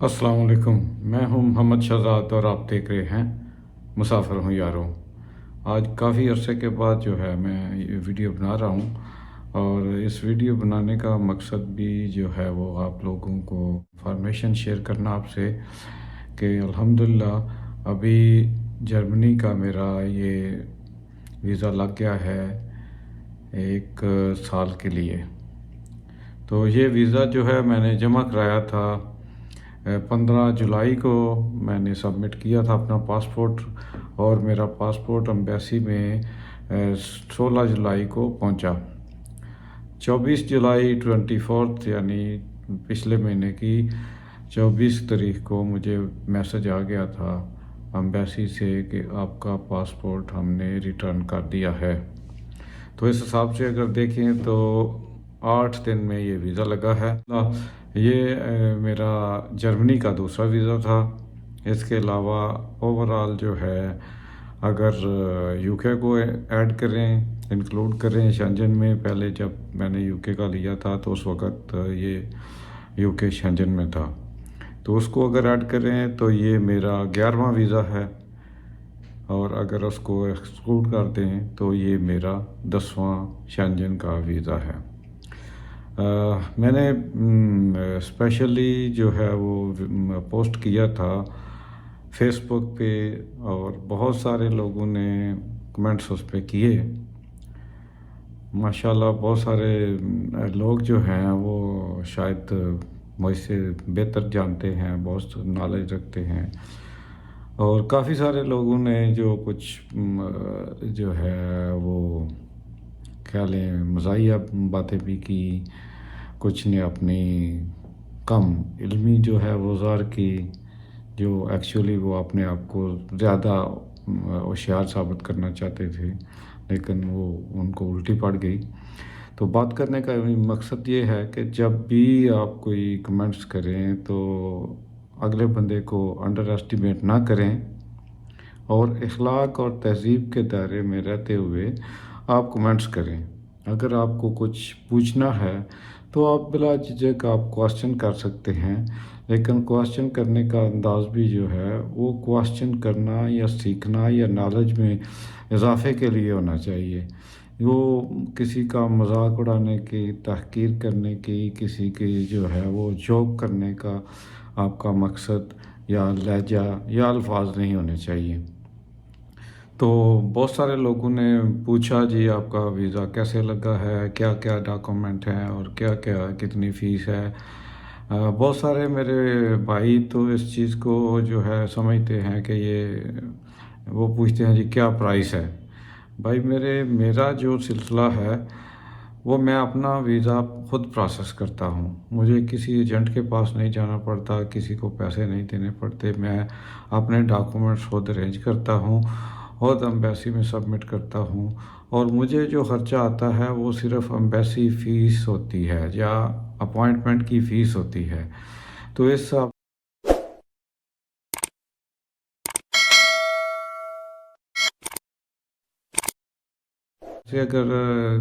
السلام علیکم۔ میں ہوں محمد شہزاد اور آپ دیکھ رہے ہیں۔ مسافر ہوں یاروں آج کافی عرصے کے بعد جو ہے میں یہ ویڈیو بنا رہا ہوں۔ اور اس ویڈیو بنانے کا مقصد بھی جو ہے وہ آپ لوگوں کو انفارمیشن شیئر کرنا آپ سے کہ الحمدللہ ابھی جرمنی کا میرا یہ ویزا لگ گیا ہے ایک سال کے لیے۔ تو یہ ویزا جو ہے میں نے جمع کرایا تھا۔ پندرہ جولائی کو میں نے سبمٹ کیا تھا اپنا پاسپورٹ اور میرا پاسپورٹ امبیسی میں سولہ جولائی کو پہنچا۔ چوبیس جولائی ٹوینٹی فورتھ یعنی پچھلے مہینے کی چوبیس تاریخ کو مجھے میسج آ گیا تھا امبیسی سے کہ آپ کا پاسپورٹ ہم نے ریٹرن کر دیا ہے۔ تو اس حساب سے اگر دیکھیں تو آٹھ دن میں یہ ویزا لگا ہے۔ یہ میرا جرمنی کا دوسرا ویزا تھا۔ اس کے علاوہ اوور آل جو ہے، اگر، یو کے کو ایڈ کریں انکلوڈ کریں شنجن میں، پہلے جب میں نے یو کے کا لیا تھا تو اس وقت یہ یو کے شنجن میں تھا۔ تو اس کو اگر ایڈ کریں تو یہ میرا گیارہواں ویزا ہے۔ اور اگر اس کو ایکسکلوڈ کر دیں تو یہ میرا دسواں شنجن کا ویزا ہے۔ میں نے اسپیشلی جو ہے وہ پوسٹ کیا تھا فیس بک پہ اور بہت سارے لوگوں نے کمنٹس اس پہ کیے۔ ماشاء اللہ بہت سارے لوگ جو ہیں وہ شاید مجھ سے بہتر جانتے ہیں، بہت نالج رکھتے ہیں۔ اور کافی سارے لوگوں نے جو کچھ جو ہے وہ، کیا لیں، مزاحیہ باتیں بھی کی۔ کچھ نے اپنی کم علمی جو ہے وہ ظاہر کی، جو ایکچولی وہ اپنے آپ کو زیادہ ہوشیار ثابت کرنا چاہتے تھے، لیکن وہ ان کو الٹی پڑ گئی۔ تو بات کرنے کا یعنی مقصد یہ ہے کہ جب بھی آپ کوئی کمنٹس کریں تو اگلے بندے کو انڈر اسٹیمیٹ نہ کریں۔ اور اخلاق اور تہذیب کے دائرے میں رہتے ہوئے آپ کمنٹس کریں۔ اگر آپ کو کچھ پوچھنا ہے تو آپ بلا جھجک آپ کوشچن کر سکتے ہیں، لیکن کوشچن کرنے کا انداز بھی جو ہے، وہ کوشچن کرنا یا سیکھنا یا نالج میں اضافے کے لیے ہونا چاہیے۔ وہ کسی کا مذاق اڑانے کی، تحقیر کرنے کی، کسی کی جو ہے، وہ جوک کرنے کا آپ کا مقصد یا لہجہ یا الفاظ نہیں ہونے چاہیے۔ تو بہت سارے لوگوں نے پوچھا جی آپ کا ویزا کیسے لگا ہے؟ کیا کیا ڈاکومنٹ ہیں اور کیا کیا کتنی فیس ہے؟ بہت سارے میرے بھائی تو اس چیز کو جو ہے سمجھتے ہیں کہ یہ وہ پوچھتے ہیں جی کیا پرائس ہے؟ بھائی میرے، میرا جو سلسلہ ہے وہ میں اپنا ویزا خود پروسیس کرتا ہوں۔ مجھے کسی ایجنٹ کے پاس نہیں جانا پڑتا، کسی کو پیسے نہیں دینے پڑتے، میں اپنے ڈاکومنٹس خود ارینج کرتا ہوں۔ خود امبیسی میں سبمٹ کرتا ہوں اور مجھے جو خرچہ آتا ہے وہ صرف امبیسی فیس ہوتی ہے یا اپوائنٹمنٹ کی فیس ہوتی ہے۔ تو اس سے اگر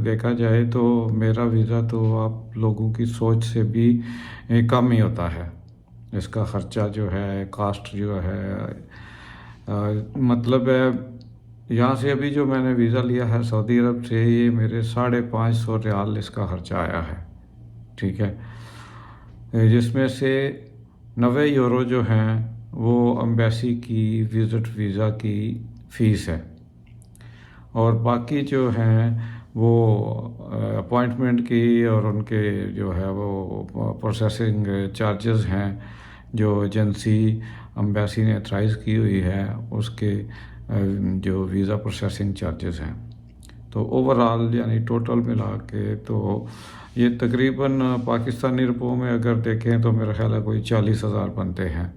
دیکھا جائے تو میرا ویزا تو آپ لوگوں کی سوچ سے بھی کم ہی ہوتا ہے۔ اس کا خرچہ جو ہے کاسٹ جو ہے مطلب ہے یہاں سے ابھی جو میں نے ویزا لیا ہے سعودی عرب سے، یہ میرے ساڑھے پانچ سو ریال اس کا خرچہ آیا ہے۔ ٹھیک ہے؟ جس میں سے نوے یورو جو ہیں، وہ امبیسی کی وزٹ ویزا کی فیس ہے۔ اور باقی جو ہیں، وہ اپوائنٹمنٹ کی اور ان کے جو ہے، وہ پروسیسنگ چارجز ہیں، جو ایجنسی امبیسی نے اتھرائز کی ہوئی ہے، اس کے جو ویزا پروسیسنگ چارجز ہیں تو اوور آل یعنی ٹوٹل ملا کے تو یہ تقریباً پاکستانی روپوں میں اگر دیکھیں تو میرا خیال ہے کوئی چالیس ہزار بنتے ہیں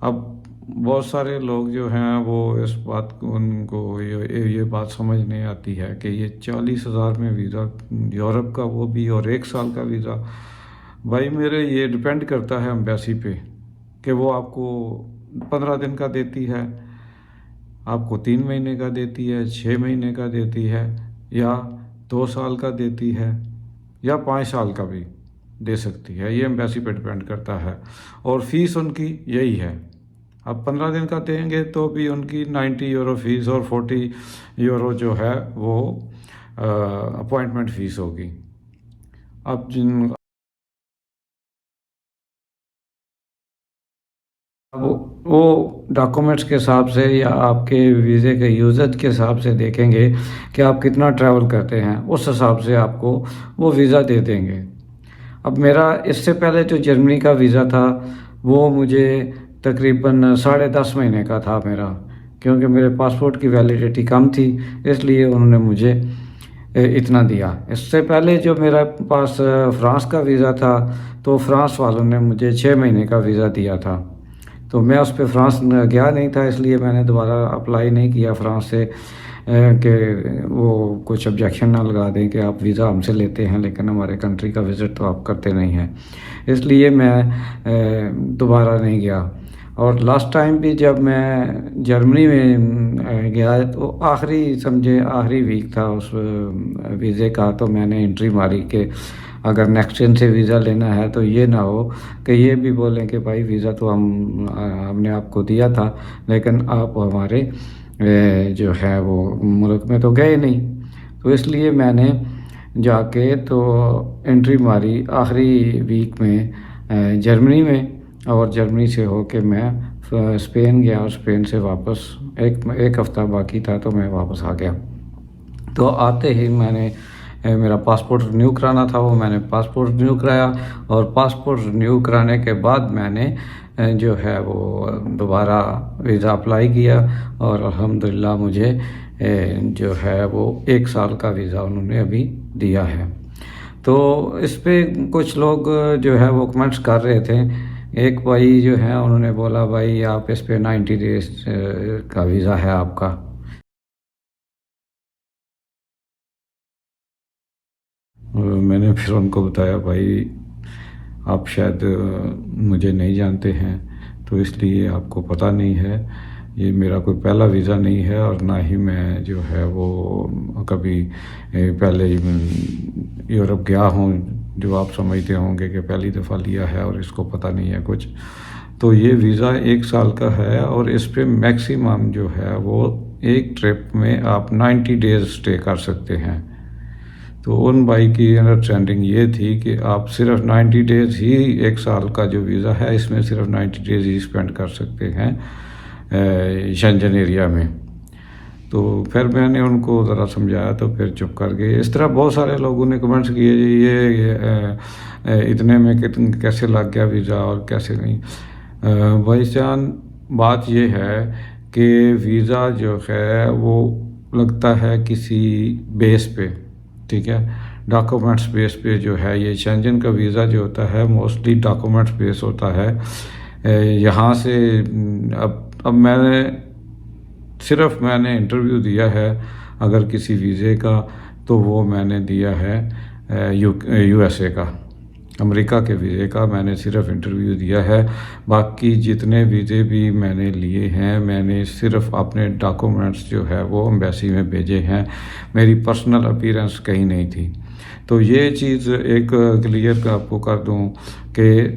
اب بہت سارے لوگ جو ہیں وہ اس بات کو ان کو یہ بات سمجھ نہیں آتی ہے کہ یہ چالیس ہزار میں ویزا یورپ کا وہ بھی اور ایک سال کا ویزا بھائی میرے یہ ڈپینڈ کرتا ہے امبیسی پہ کہ وہ آپ کو پندرہ دن کا دیتی ہے آپ کو تین مہینے کا دیتی ہے، چھ مہینے کا دیتی ہے، یا دو سال کا دیتی ہے، یا پانچ سال کا بھی دے سکتی ہے۔ یہ ایمبیسی پہ ڈپینڈ کرتا ہے۔ اور فیس ان کی یہی ہے۔ اب پندرہ دن کا دیں گے تو بھی ان کی نائنٹی یورو فیس اور فورٹی یورو جو ہے وہ اپوائنٹمنٹ فیس ہوگی۔ اب جن وہ ڈاکومنٹس کے حساب سے یا آپ کے ویزے کے یوزج کے حساب سے دیکھیں گے کہ آپ کتنا ٹریول کرتے ہیں، اس حساب سے آپ کو وہ ویزا دے دیں گے۔ اب میرا اس سے پہلے جو جرمنی کا ویزا تھا، وہ مجھے تقریباً ساڑھے دس مہینے کا تھا میرا، کیونکہ میرے پاسپورٹ کی ویلیڈیٹی کم تھی، اس لیے انہوں نے مجھے اتنا دیا۔ اس سے پہلے جو میرا پاس فرانس کا ویزا تھا، تو فرانس والوں نے مجھے چھ مہینے کا ویزا دیا تھا۔ تو میں اس پہ فرانس گیا نہیں تھا، اس لیے میں نے دوبارہ اپلائی نہیں کیا فرانس سے کہ وہ کچھ آبجیکشن نہ لگا دیں کہ آپ ویزا ہم سے لیتے ہیں، لیکن ہمارے کنٹری کا وزٹ تو آپ کرتے نہیں ہیں۔ اس لیے میں دوبارہ نہیں گیا۔ اور لاسٹ ٹائم بھی جب میں جرمنی میں گیا، تو آخری سمجھے آخری ویک تھا اس ویزے کا، تو میں نے انٹری ماری کہ اگر نیکسٹ سے ویزا لینا ہے تو یہ نہ ہو کہ یہ بھی بولیں کہ بھائی ویزا تو ہم ہم نے آپ کو دیا تھا، لیکن آپ ہمارے جو ہے وہ ملک میں تو گئے نہیں۔ تو اس لیے میں نے جا کے تو انٹری ماری آخری ویک میں جرمنی میں۔ اور جرمنی سے ہو کے میں اسپین گیا۔ اور اسپین سے واپس ایک ایک ہفتہ باقی تھا تو میں واپس آ گیا۔ تو آتے ہی میں نے میرا پاسپورٹ رینیو کرانا تھا، وہ میں نے پاسپورٹ رینیو کرایا اور پاسپورٹ رینیو کرانے کے بعد میں نے جو ہے وہ دوبارہ ویزا اپلائی کیا اور الحمدللہ مجھے جو ہے وہ ایک سال کا ویزا انہوں نے ابھی دیا ہے۔ تو اس پہ کچھ لوگ، جو ہے وہ کمنٹس کر رہے تھے۔ ایک بھائی جو ہے، انہوں نے بولا، بھائی، آپ اس پہ نائنٹی ڈیز کا ویزا ہے آپ کا۔ میں نے پھر ان کو بتایا، بھائی، آپ شاید مجھے نہیں جانتے ہیں، تو اس لیے آپ کو پتہ نہیں ہے، یہ میرا کوئی پہلا ویزا نہیں ہے اور نہ ہی میں جو ہے وہ کبھی پہلے یورپ گیا ہوں، جو آپ سمجھتے ہوں گے کہ پہلی دفعہ لیا ہے اور اس کو پتہ نہیں ہے کچھ. تو یہ ویزا ایک سال کا ہے اور اس پہ میکسیمم جو ہے وہ ایک ٹرپ میں آپ نائنٹی ڈیز اسٹے کر سکتے ہیں۔ تو ان بھائی کی انڈرسٹینڈنگ یہ تھی کہ آپ صرف نائنٹی ڈیز ہی ایک سال کا جو ویزا ہے، اس میں صرف نائنٹی ڈیز ہی اسپینڈ کر سکتے ہیں شنجن ایریا میں۔ تو پھر میں نے ان کو ذرا سمجھایا تو پھر چپ کر گئے۔ اس طرح بہت سارے لوگوں نے کمنٹس کیے جی یہ اتنے میں کیسے لگ گیا ویزا اور کیسے نہیں۔ بھائی جان، بات یہ ہے کہ ویزا جو ہے وہ لگتا ہے کسی بیس پہ۔ ٹھیک ہے۔ ڈاکومنٹس بیس پہ جو ہے، یہ شینجن کا ویزا جو ہوتا ہے، موسٹلی ڈاکومنٹس بیس ہوتا ہے۔ یہاں سے، اب اب میں نے، صرف میں نے انٹرویو دیا ہے اگر کسی ویزے کا، تو وہ میں نے دیا ہے یو ایس اے کا۔ امریکہ کے ویزے کا میں نے صرف انٹرویو دیا ہے۔ باقی جتنے ویزے بھی میں نے لیے ہیں، میں نے صرف اپنے ڈاکومنٹس جو ہے وہ امبیسی میں بھیجے ہیں۔ میری پرسنل اپیرنس کہیں نہیں تھی۔ تو یہ چیز ایک کلیئر آپ کو کر دوں کہ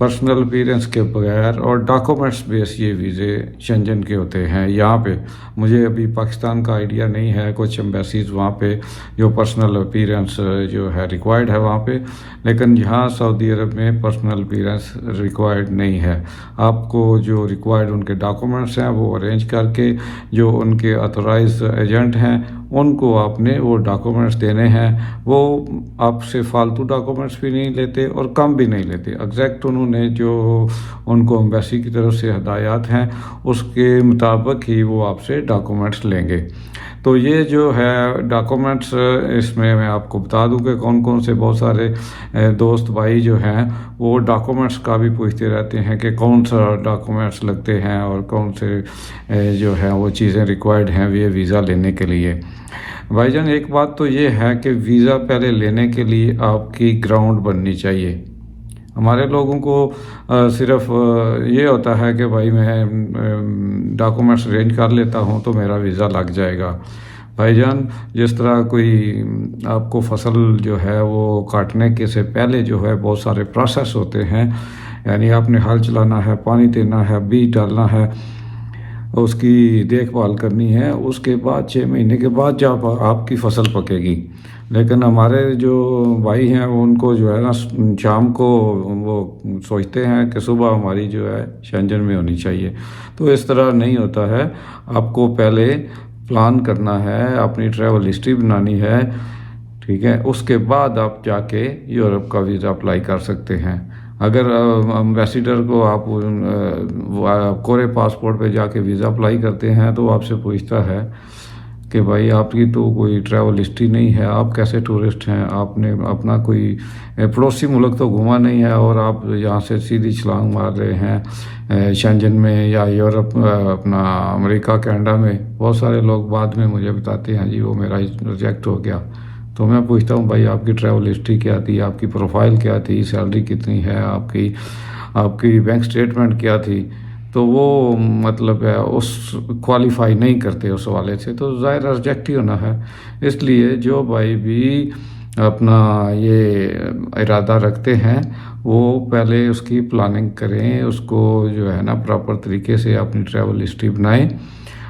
پرسنل اپیرنس کے بغیر اور ڈاکومنٹس بیس یہ ویزے شنجن کے ہوتے ہیں، یہاں پہ مجھے ابھی پاکستان کا آئیڈیا نہیں ہے، کچھ امبیسیز وہاں پہ جو پرسنل اپیرنس جو ہے ریکوائرڈ ہے وہاں پہ، لیکن یہاں سعودی عرب میں پرسنل اپیرنس ریکوائرڈ نہیں ہے۔ آپ کو جو ریکوائرڈ ان کے ڈاکومنٹس ہیں وہ ارینج کر کے جو ان کے اتھورائز ایجنٹ ہیں ان کو آپ نے وہ ڈاکومنٹس دینے ہیں، وہ آپ سے فالتو ڈاکومنٹس بھی نہیں لیتے اور کم بھی نہیں لیتے۔ ایگزیکٹ انہوں نے جو ان کو امبیسی کی طرف سے ہدایات ہیں، اس کے مطابق ہی وہ آپ سے ڈاکومنٹس لیں گے۔ تو یہ جو ہے ڈاکومنٹس، اس میں میں آپ کو بتا دوں کہ کون کون سے بہت سارے دوست بھائی جو ہیں، وہ ڈاکومنٹس کا بھی پوچھتے رہتے ہیں کہ کون سا ڈاکومنٹس لگتے ہیں اور کون سے جو ہیں وہ چیزیں ریکوائرڈ ہیں یہ ویزا لینے کے لیے۔ بھائی جان، ایک بات تو یہ ہے کہ ویزا پہلے لینے کے لیے آپ کی گراؤنڈ بننی چاہیے۔ ہمارے لوگوں کو صرف یہ ہوتا ہے کہ بھائی میں ڈاکومنٹس ارینج کر لیتا ہوں تو میرا ویزا لگ جائے گا۔ بھائی جان، جس طرح کوئی آپ کو فصل جو ہے وہ کاٹنے کے سے پہلے جو ہے بہت سارے پروسیس ہوتے ہیں یعنی آپ نے ہل چلانا ہے، پانی دینا ہے، بیج ڈالنا ہے اس کی دیکھ بھال کرنی ہے، اس کے بعد چھ مہینے کے بعد جب آپ کی فصل پکے گی۔ لیکن ہمارے جو بھائی ہیں، ان کو جو ہے نا، شام کو وہ سوچتے ہیں کہ صبح ہماری جو ہے شنجن میں ہونی چاہیے۔ تو اس طرح نہیں ہوتا ہے۔ آپ کو پہلے پلان کرنا ہے، اپنی ٹریول ہسٹری بنانی ہے، ٹھیک ہے؟ اس کے بعد آپ جا کے یورپ کا ویزا اپلائی کر سکتے ہیں۔ اگر امبیسیڈر کو آپ کورے پاسپورٹ پہ جا کے ویزا اپلائی کرتے ہیں تو آپ سے پوچھتا ہے کہ بھائی آپ کی تو کوئی ٹریول ہسٹری نہیں ہے، آپ کیسے ٹورسٹ ہیں؟ آپ نے اپنا کوئی پڑوسی ملک تو گھوما نہیں ہے اور آپ یہاں سے سیدھی چھلانگ مار رہے ہیں شنجن میں یا یورپ اپنا امریکہ، کینیڈا میں۔ بہت سارے لوگ بعد میں مجھے بتاتے ہیں جی وہ میرا ریجیکٹ ہو گیا۔ تو میں پوچھتا ہوں بھائی آپ کی ٹریول ہسٹری کیا تھی؟ آپ کی پروفائل کیا تھی؟ سیلری کتنی ہے؟ آپ کی آپ کی بینک اسٹیٹمنٹ کیا تھی؟ تو وہ مطلب ہے، اس کوالیفائی نہیں کرتے اس والے سے، تو ظاہر ریجیکٹ ہی ہونا ہے۔ اس لیے جو بھائی بھی اپنا یہ ارادہ رکھتے ہیں، وہ پہلے اس کی پلاننگ کریں، اس کو جو ہے نا پراپر طریقے سے اپنی ٹریول ہسٹری بنائیں،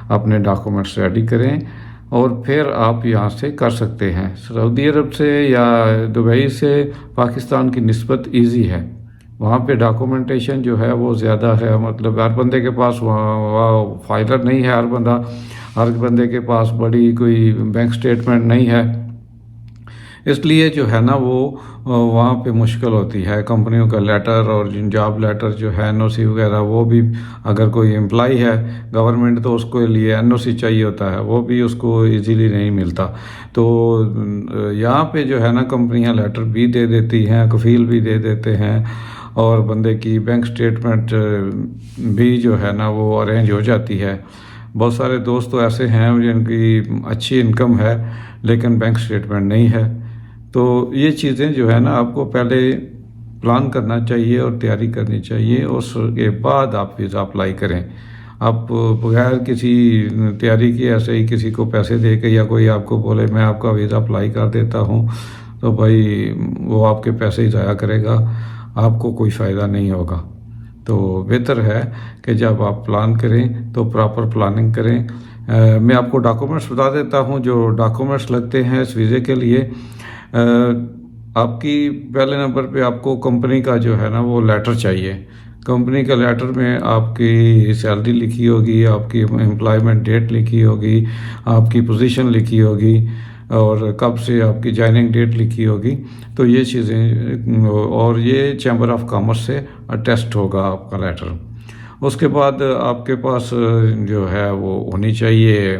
اپنے ڈاکومنٹس ریڈی کریں۔ اور پھر آپ یہاں سے کر سکتے ہیں۔ سعودی عرب سے یا دبئی سے پاکستان کی نسبت ایزی ہے۔ وہاں پہ ڈاکومنٹیشن جو ہے وہ زیادہ ہے۔ مطلب ہر بندے کے پاس وہاں فائلر نہیں ہے ہر بندہ۔ ہر بندے کے پاس بڑی کوئی بینک سٹیٹمنٹ نہیں ہے۔ اس لیے جو ہے نا وہ وہاں پہ مشکل ہوتی ہے۔ کمپنیوں کا لیٹر اور جاب لیٹر جو ہے این او سی وغیرہ، وہ بھی اگر کوئی امپلائی ہے گورنمنٹ تو اس کے لیے این او سی چاہیے ہوتا ہے، وہ بھی اس کو ایزیلی نہیں ملتا۔ تو، یہاں پہ جو ہے نا کمپنیاں لیٹر بھی دے دیتی ہیں کفیل بھی دے دیتے ہیں اور بندے کی بینک سٹیٹمنٹ بھی جو ہے نا وہ ارینج ہو جاتی ہے۔ بہت سارے دوست تو ایسے ہیں جن کی اچھی انکم ہے، لیکن بینک سٹیٹمنٹ نہیں ہے۔ تو یہ چیزیں جو ہے نا آپ کو پہلے پلان کرنا چاہیے اور تیاری کرنی چاہیے، اس کے بعد آپ ویزا اپلائی کریں۔ آپ بغیر کسی تیاری کی ایسے ہی کسی کو پیسے دے کے یا کوئی آپ کو بولے میں آپ کا ویزا اپلائی کر دیتا ہوں، تو بھائی وہ آپ کے پیسے ہی ضائع کرے گا، آپ کو کوئی فائدہ نہیں ہوگا۔ تو بہتر ہے کہ جب آپ پلان کریں تو پراپر پلاننگ کریں۔ میں آپ کو ڈاکومنٹس بتا دیتا ہوں۔ جو ڈاکومنٹس لگتے ہیں اس ویزے کے لیے آپ کی پہلے نمبر پہ آپ کو کمپنی کا جو ہے نا وہ لیٹر چاہیے۔ کمپنی کا لیٹر میں آپ کی سیلری لکھی ہوگی، آپ کی امپلائمنٹ ڈیٹ لکھی ہوگی، آپ کی پوزیشن لکھی ہوگی، اور کب سے آپ کی جوائننگ ڈیٹ لکھی ہوگی۔ تو یہ چیزیں، اور یہ چیمبر آف کامرس سے ٹیسٹ ہوگا آپ کا لیٹر۔ اس کے بعد آپ کے پاس جو ہے وہ ہونی چاہیے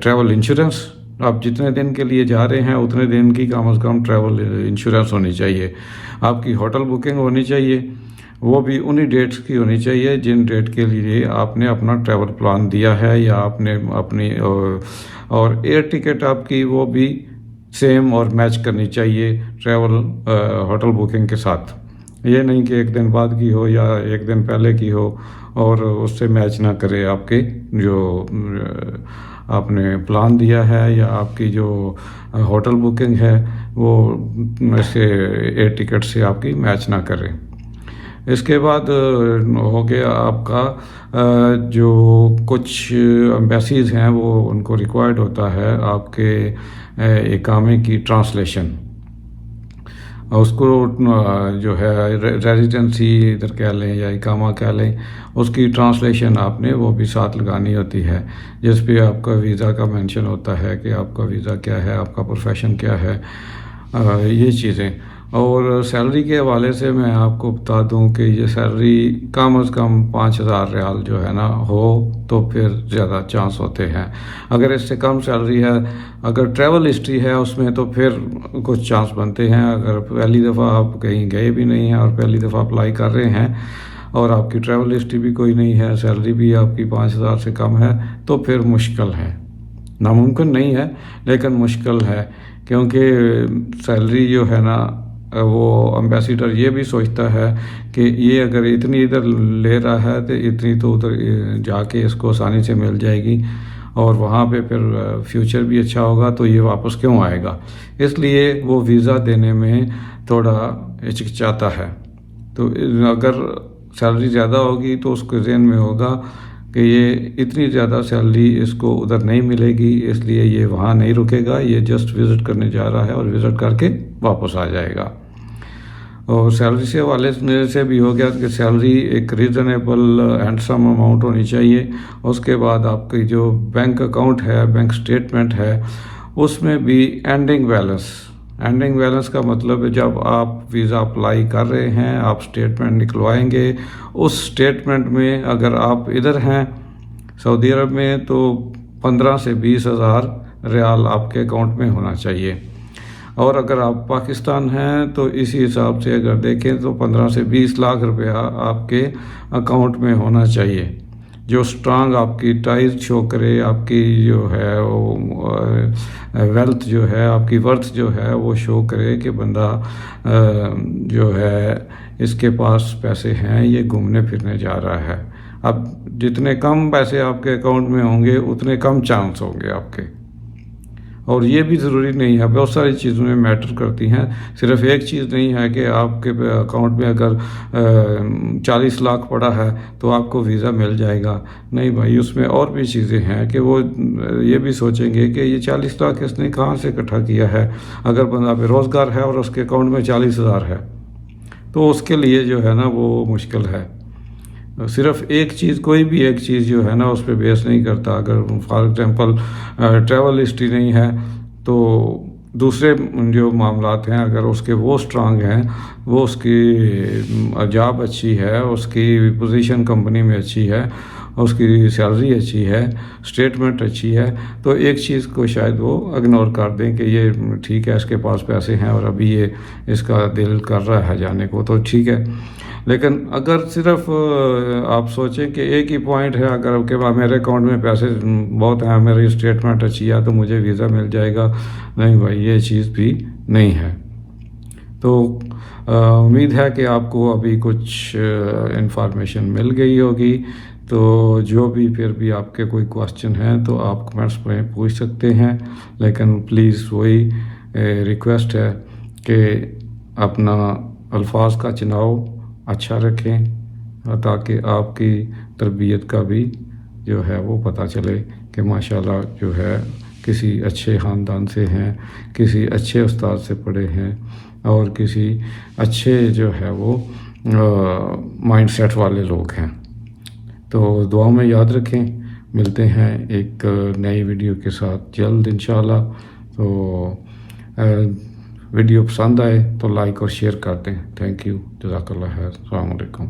ٹریول انشورنس آپ جتنے دن کے لیے جا رہے ہیں، اتنے دن کی کم از کم ٹریول انشورنس ہونی چاہیے۔ آپ کی ہوٹل بکنگ ہونی چاہیے۔ وہ بھی انہی ڈیٹس کی ہونی چاہیے جن ڈیٹ کے لیے آپ نے اپنا ٹریول پلان دیا ہے یا آپ نے اپنی، اور ایئر ٹکٹ آپ کی وہ بھی سیم اور میچ کرنی چاہیے ٹریول ہوٹل بکنگ کے ساتھ۔ یہ نہیں کہ ایک دن بعد کی ہو یا ایک دن پہلے کی ہو اور اس سے میچ نہ کرے آپ کے جو آپ نے پلان دیا ہے یا آپ کی جو ہوٹل بکنگ ہے، وہ ایسے ایئر ٹکٹ سے آپ کی میچ نہ کرے۔ اس کے بعد ہو گیا آپ کا جو کچھ امبیسیز ہیں، وہ ان کو ریکوائرڈ ہوتا ہے آپ کے اقامے کی ٹرانسلیشن۔ اس کو جو ہے ریزیڈنسی ادھر کہہ لیں یا اقامہ کہہ لیں، اس کی ٹرانسلیشن آپ نے وہ بھی ساتھ لگانی ہوتی ہے۔ جس پہ آپ کا ویزا کا مینشن ہوتا ہے کہ آپ کا ویزا کیا ہے، آپ کا پروفیشن کیا ہے یہ چیزیں۔ اور سیلری کے حوالے سے میں آپ کو بتا دوں کہ یہ سیلری کم از کم پانچ ہزار ریال جو ہے نا ہو تو پھر زیادہ چانس ہوتے ہیں۔ اگر اس سے کم سیلری ہے، اگر ٹریول ہسٹری ہے اس میں تو پھر کچھ چانس بنتے ہیں۔ اگر پہلی دفعہ آپ کہیں گئے بھی نہیں ہیں اور پہلی دفعہ اپلائی کر رہے ہیں اور آپ کی ٹریول ہسٹری بھی کوئی نہیں ہے، سیلری بھی آپ کی پانچ ہزار سے کم ہے، تو پھر مشکل ہے۔ ناممکن نہیں ہے، لیکن مشکل ہے۔ کیونکہ سیلری جو ہے نا وہ امبیسیڈر یہ بھی سوچتا ہے کہ یہ اگر اتنی ادھر لے رہا ہے تو اتنی تو ادھر جا کے اس کو آسانی سے مل جائے گی اور وہاں پہ پھر فیوچر بھی اچھا ہوگا تو یہ واپس کیوں آئے گا؟ اس لیے وہ ویزا دینے میں تھوڑا ہچکچاتا ہے۔ تو اگر سیلری زیادہ ہوگی تو اس کے ذہن میں ہوگا کہ یہ اتنی زیادہ سیلری اس کو ادھر نہیں ملے گی، اس لیے یہ وہاں نہیں رکے گا، یہ جسٹ وزٹ کرنے جا رہا ہے اور وزٹ کر کے واپس آ جائے گا۔ اور سیلری سے حوالے سے بھی ہو گیا کہ سیلری ایک ریزنیبل اینڈ سم اماؤنٹ ہونی چاہیے۔ اس کے بعد آپ کی جو بینک اکاؤنٹ ہے بینک اسٹیٹمنٹ ہے، اس میں بھی اینڈنگ بیلنس اینڈنگ بیلنس کا مطلب ہے جب آپ ویزا اپلائی کر رہے ہیں، آپ اسٹیٹمنٹ نکلوائیں گے، اس اسٹیٹمنٹ میں اگر آپ ادھر ہیں سعودی عرب میں تو پندرہ سے بیس ہزار ریال آپ کے اکاؤنٹ میں ہونا چاہیے۔ اور اگر آپ پاکستان ہیں تو اسی حساب سے اگر دیکھیں تو پندرہ سے بیس لاکھ روپیہ آپ کے اکاؤنٹ میں ہونا چاہیے۔ جو اسٹرانگ آپ کی ٹائز شو کرے، آپ کی جو ہے وہ ویلتھ جو ہے، آپ کی ورتھ جو ہے وہ شو کرے کہ بندہ جو ہے اس کے پاس پیسے ہیں، یہ گھومنے پھرنے جا رہا ہے۔ اب جتنے کم پیسے آپ کے اکاؤنٹ میں ہوں گے، اتنے کم چانس ہوں گے آپ کے۔ اور یہ بھی ضروری نہیں ہے۔ بہت ساری چیزوں میں میٹر کرتی ہیں۔ صرف ایک چیز نہیں ہے کہ آپ کے اکاؤنٹ میں اگر چالیس لاکھ پڑا ہے تو آپ کو ویزا مل جائے گا۔ نہیں بھائی، اس میں اور بھی چیزیں ہیں کہ وہ، یہ بھی سوچیں گے کہ یہ چالیس لاکھ اس نے کہاں سے اکٹھا کیا ہے۔ اگر بندہ بے روزگار ہے اور اس کے اکاؤنٹ میں چالیس ہزار ہے تو اس کے لیے جو ہے نا وہ مشکل ہے۔ صرف ایک چیز، کوئی بھی ایک چیز جو ہے نا، اس پہ بیس نہیں کرتا۔ اگر فار ایگزامپل ٹریول ہسٹری نہیں ہے، تو دوسرے جو معاملات ہیں، اگر اس کے وہ اسٹرانگ ہیں، وہ اس کی جاب اچھی ہے، اس کی پوزیشن کمپنی میں اچھی ہے اس کی سیلری اچھی ہے اسٹیٹمنٹ اچھی ہے، تو ایک چیز کو شاید وہ اگنور کر دیں کہ یہ ٹھیک ہے، اس کے پاس پیسے ہیں اور ابھی یہ اس کا دل کر رہا ہے جانے کو، تو ٹھیک ہے۔ لیکن اگر صرف آپ سوچیں کہ ایک ہی پوائنٹ ہے، اگر کہ میرے اکاؤنٹ میں پیسے بہت ہیں، میری اسٹیٹمنٹ اچھی ہے، تو مجھے ویزا مل جائے گا۔ نہیں بھائی، یہ چیز بھی نہیں ہے۔ تو امید ہے کہ آپ کو ابھی کچھ انفارمیشن مل گئی ہوگی۔ تو جو بھی پھر بھی آپ کے کوئی کوشچن ہیں تو آپ کمنٹس میں پوچھ سکتے ہیں، لیکن پلیز وہی ریکویسٹ ہے کہ اپنا الفاظ کا چناؤ اچھا رکھیں، تاکہ آپ کی تربیت کا بھی جو ہے وہ پتہ چلے کہ ماشاء اللہ جو ہے کسی اچھے خاندان سے ہیں، کسی اچھے استاد سے پڑھے ہیں، اور کسی اچھے جو ہے وہ مائنڈ سیٹ والے لوگ ہیں۔ تو دعاؤں میں یاد رکھیں۔ ملتے ہیں ایک نئی ویڈیو کے ساتھ۔ جلد انشاءاللہ۔ تو ویڈیو پسند آئے تو لائک اور شیئر کر دیں تھینک یو جزاک اللہ خیر۔ السلام علیکم۔